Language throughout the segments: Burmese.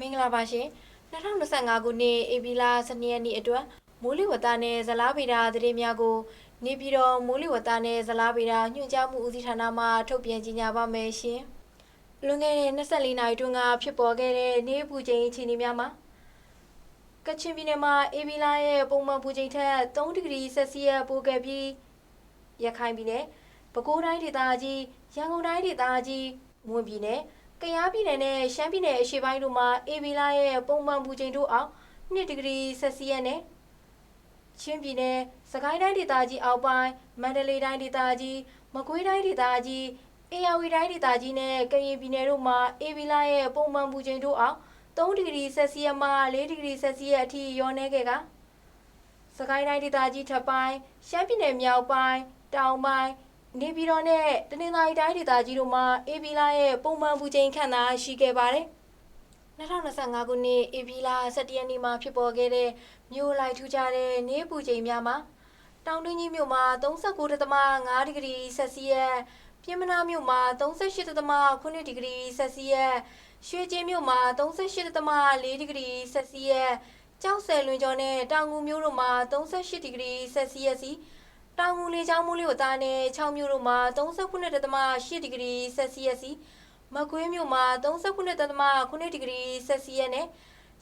မင်္ဂလာပါရှင်2025ခုနှစ်ဧပြီလ12ရက်နေ့အတွက်မိုးလေဝသနဲ့ဇလားဗေဒသတင်းများကို နေပြည်တော်မိုးလေဝသနဲ့ဇလားဗေဒညွှန်ကြားမှုဦးစီးဌာနမှထုတ်ပြန်ကြေညာပါမယ်ရှင်လွန်ခဲ့တဲ့24နာရီတွင်းကဖြစ်ပေါ်ခဲ့တဲ့နေပူချိန်အခြေအနေများမှာကချင်ပြည်နယ်မှာဧပြီလရဲ့ပုံမှန်ပူချိန်ထက်3ဒီဂရီဆက်စီယပ်ပိုခဲ့ပြီးရခိုင်ပြည်နယ်ပဲခူးတိုင်းဒေသကြီးရန်ကုန်တိုင်းဒေသကြီးမွန်ပြည်နယ် ကယားပြည်နယ်နဲ့ရှမ်းပြည်နယ်အရှေ့ပိုင်းတို့မှာအေဗီလာရဲ့ပုံမှန်ပူချိန်တို့အောင်2ဒီဂရီဆက်စီယပ်နဲ့ချင်းပြည်နယ်စကိုင်းတိုင်းဒေသကြီးအောက်ပိုင်းမန္တလေးတိုင်းဒေသကြီးမကွေးတိုင်းဒေသကြီးအေရဝတီတိုင်းဒေသကြီးနဲ့ကရင်ပြည်နယ်တို့မှာအေဗီလာရဲ့ပုံမှန်ပူချိန်တို့အောင်3ဒီဂရီဆက်စီယပ်မှ4ဒီဂရီဆက်စီယပ်အထိလျော့နေခဲ့ကစကိုင်းတိုင်းဒေသကြီးထပ်ပိုင်းရှမ်းပြည်နယ်မြောက်ပိုင်းတောင်ပိုင်း နေပြည်တော်နဲ့တနင်္သာရီတိုင်းဒေသကြီးတို့မှာအေဗီလာရဲ့ပုံမှန်ပူချိန်ခန့်သာရှိခဲ့ပါတယ်။2025ခုနှစ်အေဗီလာ17ရက်နေ့မှာဖြစ်ပေါ်ခဲ့တဲ့မြို့လိုက်ထူးခြားတဲ့နေပူချိန်များမှာတောင်တွင်းကြီးမြို့မှာ39.5ဒီဂရီဆက်စီယပ်ပြင်မနာမြို့မှာ38.8ဒီဂရီဆက်စီယပ်ရွှေကျင်းမြို့မှာ38.4ဒီဂရီဆက်စီယပ်ကျောက်ဆယ်လွင်ကျော်နဲ့တောင်ငူမြို့တို့မှာ38ဒီဂရီဆက်စီယပ်စီ တောင်ငူလေချောင်းမိုးလေဝသနဲ့6မြို့တို့မှာ39.8ဒီဂရီဆက်စီယပ်စီမကွေးမြို့မှာ39.8ဒီဂရီဆက်စီယပ်နဲ့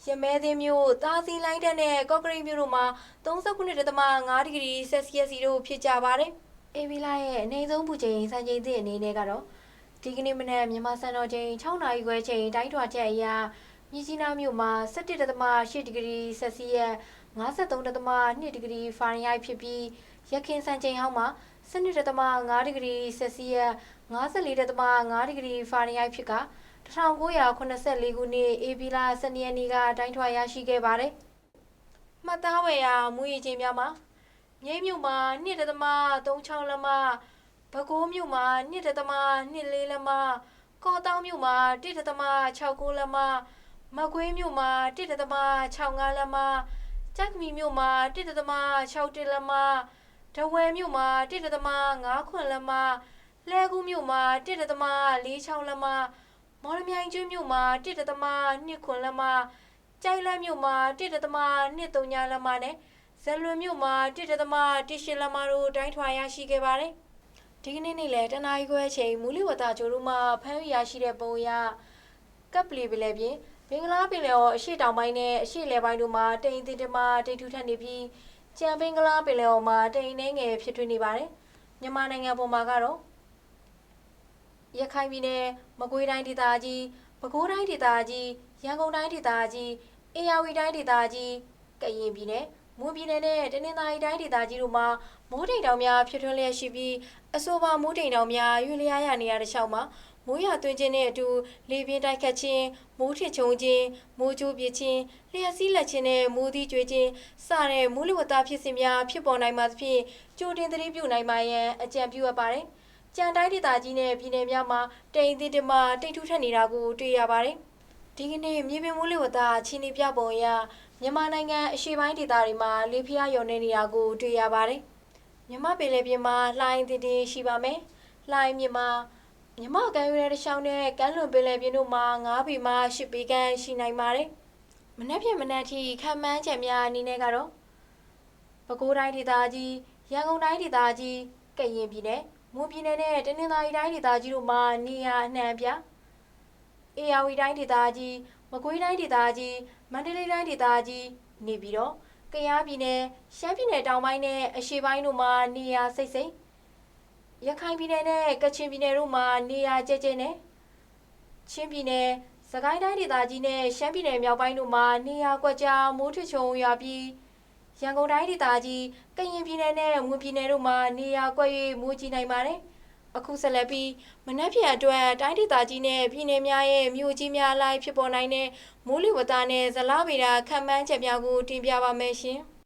ရမဲသင်းမြို့တာစီလိုင်းတက်နဲ့ကော့ကရိတ်မြို့တို့မှာ39.5ဒီဂရီဆက်စီယပ်စီတို့ဖြစ်ကြပါတယ်။အေဗီလာရဲ့အနေဆုံးပူချိန်စံချိန်သည့်အနေနဲ့ကတော့ဒီကနေ့မနက်မြန်မာစံတော်ချိန်6နာရီခွဲချိန်တိုင်းထွာချက်အရမြကြီးနားမြို့မှာ17.8ဒီဂရီဆက်စီယပ်53.2ဒီဂရီဖာရင်ဟိုက်ဖြစ်ပြီး ရခင်စံချိန်ဟောင်းမှာ12.5ဒီဂရီဆက်စီယပ်54.5ဒီဂရီဖာရင်ဟိုက်ဖြစ်က1984ခုနှစ်ဧပြီလ12ရက်နေ့ကတိုင်းထွာရရှိခဲ့ပါတယ်။မှတ်သားဝယ်ရာမူရည်ချင်းများမှာမြိတ်မြို့မှာ2.36လက်မပဲခူးမြို့မှာ2.24လက်မကော့တောင်းမြို့မှာ1.69လက်မမကွေးမြို့မှာ1.65လက်မကြက်ခမီမြို့မှာ1.61လက်မ ဒဝယ်မြို့မှာ1.5ခွန်လက်မလဲကူးမြို့မှာ1.46လက်မမော်လမြိုင်ကျွန်းမြို့မှာ1.2ခွန်လက်မကြိုက်လက်မြို့မှာ1.23လက်မနဲ့ဇလွန်မြို့မှာ1.18လက်မတို့တိုင်းထွာရရှိခဲ့ပါတယ်ဒီကနေ့နေ့လဲတနအီခွဲချိန်မူလီဝတာကျိုးတို့မှာဖမ်းရရှိတဲ့ပုံရကပ်ပလီပလဲပြင်ဘင်္ဂလားပင်လယ်ော်အရှိတောင်ပိုင်းနဲ့အရှိလဲပိုင်းတို့မှာတိမ်တင်တမတိတ်ထူထပ်နေပြီး ကြံပင်ကလားပင်လယ်ော်မှာတိမ်နှဲငယ်ဖြစ်ထွန်းနေပါတယ်။မြန်မာနိုင်ငံပေါ်မှာကတော့ရခိုင်ပြည်နယ်မကွေးတိုင်းဒေသကြီးပဲခူးတိုင်းဒေသကြီးရန်ကုန်တိုင်းဒေသကြီးအေရဝတီတိုင်းဒေသကြီးကရင်ပြည်နယ်မွန်ပြည်နယ်နဲ့တနင်္သာရီတိုင်းဒေသကြီးတို့မှာမိုးတိမ်တောင်များဖြစ်ထွန်းလျက်ရှိပြီးအဆိုပါမိုးတိမ်တောင်များရွေလျားရနေရတဲ့ရှောက်မှာ မိုးရွာသွန်းခြင်းနဲ့အတူလေပြင်းတိုက်ခတ်ခြင်းမိုးထစ်ချုံခြင်းမိုးကြိုးပစ်ခြင်းလျှက်စီးလက်ခြင်းနဲ့မိုးသီးကျွေးခြင်းစတဲ့မိုးလေဝသဖြစ်စဉ်များဖြစ်ပေါ်နိုင်မှာသဖြင့်ကြိုတင်သတိပြုနိုင်ပါရန်အကြံပြုအပ်ပါတယ်။ကြံတိုင်းဒေသကြီးနဲ့ပြည်နယ်များမှာတိမ်တင်တမတိတ်ထူးထပ်နေတာကိုတွေ့ရပါတယ်။ဒီကနေ့မြေပြင်မိုးလေဝသအခြေအနေပြပုံအရမြန်မာနိုင်ငံအရှေ့ပိုင်းဒေသတွေမှာလေပြင်းရုံနေနေတာကိုတွေ့ရပါတယ်။မြမပင်လယ်ပြင်မှာလှိုင်းတင်တင်ရှိပါမယ်။လှိုင်းမြမှာ မြမကမ်းရိုးတန်းတစ်လျှောက်နဲ့ကမ်းလွန်ပင်လယ်ပြင်တို့မှာ9ပေမှ10ပေခန့်ရှိနိုင်ပါတယ်။မနက်ဖြန်မနက်ထိခံမှန်းချက်များအနေနဲ့ကတော့ပဲခူးတိုင်းဒေသကြီးရန်ကုန်တိုင်းဒေသကြီးကရင်ပြည်နယ်မွန်ပြည်နယ်နဲ့တနင်္သာရီတိုင်းဒေသကြီးတို့မှာနေရာအနှံ့အပြားအေရဝတီတိုင်းဒေသကြီးမကွေးတိုင်းဒေသကြီးမန္တလေးတိုင်းဒေသကြီးနေပြီးတော့ကယားပြည်နယ်ရှမ်းပြည်နယ်တောင်ပိုင်းနဲ့အရှေ့ပိုင်းတို့မှာနေရာစိတ်စိတ် ရခိုင်ပြည်နယ်နဲ့ကချင်ပြည်နယ်တို့မှာနေရာကျကျနဲ့ချင်းပြည်နယ်စကိုင်းတိုင်းဒေသကြီးနဲ့ရှမ်းပြည်နယ်မြောက်ပိုင်းတို့မှာနေရာကွက်ကြားမိုးထချုံရွာပြီးရန်ကုန်တိုင်းဒေသကြီးကရင်ပြည်နယ်နဲ့မွန်ပြည်နယ်တို့မှာနေရာကွက်၍မိုးကြီးနိုင်ပါတယ်အခုဆက်လက်ပြီးမနက်ဖြန်အတွက်တိုင်းဒေသကြီးနဲ့ပြည်နယ်များရဲ့မြို့ကြီးများအလိုက်ဖြစ်ပေါ်နိုင်တဲ့မိုးလေဝသနဲ့ဇလဗေဒခန့်မှန်းချက်များကိုတင်ပြပါမယ်ရှင်။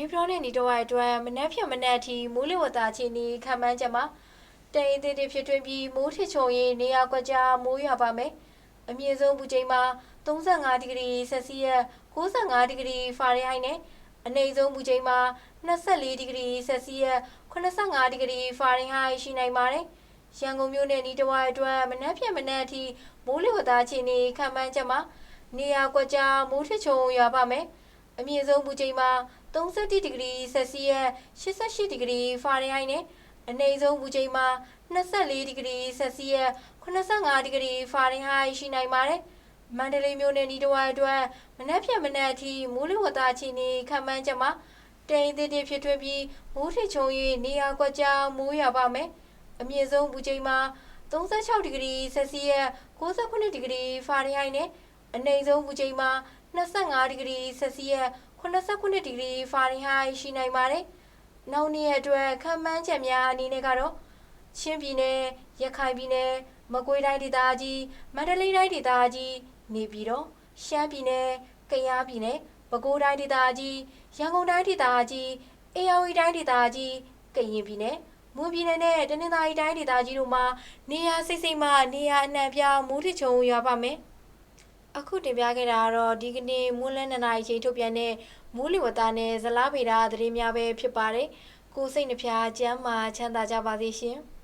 နေပြည်တော်နဲ့နေတော့အတွက်မနှက်ဖြတ်မနှက်အထိမိုးလေဝသအခြေအနေခံမှန်းချက်မှာတိမ်အသေးသေးဖြစ်ထွန်းပြီးမိုးထစ်ချုံရင်နေရာကွက်ကြားမိုးရွာပါမယ်။အမြင့်ဆုံးပူချိန်မှာ35ဒီဂရီဆယ်စီယပ်65ဒီဂရီဖာရင်ဟိုက်နဲ့အနိမ့်ဆုံးပူချိန်မှာ24ဒီဂရီဆယ်စီယပ်85ဒီဂရီဖာရင်ဟိုက်ရှိနိုင်ပါတယ်။ရန်ကုန်မြို့နယ်ဤတစ်ဝိုက်အတွက်မနှက်ဖြတ်မနှက်အထိမိုးလေဝသအခြေအနေခံမှန်းချက်မှာနေရာကွက်ကြားမိုးထစ်ချုံရွာပါမယ်။အမြင့်ဆုံးပူချိန်မှာ 30ဒီဂရီဆယ်စီယပ်88ဒီဂရီဖာရင်ဟိုက်နဲ့အနည်းဆုံးပူချိန်မှာ24ဒီဂရီဆယ်စီယပ်85ဒီဂရီဖာရင်ဟိုက်ရှိနိုင်ပါတယ်။မန္တလေးမြို့နယ်ဤတစ်ဝိုက်အတွက်မနက်ဖြန်မနက်အထိမိုးလေဝသအခြေအနေခံမှန်းချက်မှာတိမ်သေးသေးဖြစ်ထွေးပြီးမိုးထစ်ချုံ၍နေရာကွက်ကြားမိုးရွာပါမယ်။အမြင့်ဆုံးပူချိန်မှာ36ဒီဂရီဆယ်စီယပ်69ဒီဂရီဖာရင်ဟိုက်နဲ့အနည်းဆုံးပူချိန်မှာ25ဒီဂရီဆယ်စီယပ် 89ဒီဂရီဖာရင်ဟိုက်ရှိနိုင်ပါတယ်။နောက်နေ့အတွက်ခံမှန်းချက်များအနေနဲ့ကတော့ချင်းပြည်နယ်ရခိုင်ပြည်နယ်မကွေးတိုင်းဒေသကြီးမန္တလေးတိုင်းဒေသကြီးနေပြည်တော်ရှမ်းပြည်နယ်ကယားပြည်နယ်ပဲခူးတိုင်းဒေသကြီးရန်ကုန်တိုင်းဒေသကြီးအေရဝတီတိုင်းဒေသကြီးကရင်ပြည်နယ်မွန်ပြည်နယ်နဲ့တနင်္သာရီတိုင်းဒေသကြီးတို့မှာနေရာစိတ်စိတ်မှနေရာအနှံ့ပြားမိုးထစ်ချုံရွာပါမယ်။ အခုတင်ပြခဲ့တာကတော့ဒီကနေ့မွန်းလန်းနှစ်နာရီချိန်ထုတ်ပြန်တဲ့မိုးလေဝသနဲ့ဇလားဗေဒသတင်းများပဲဖြစ်ပါတယ်။ကိုယ်စိတ်နှဖျားကျမ်းမာချမ်းသာကြပါစေရှင်။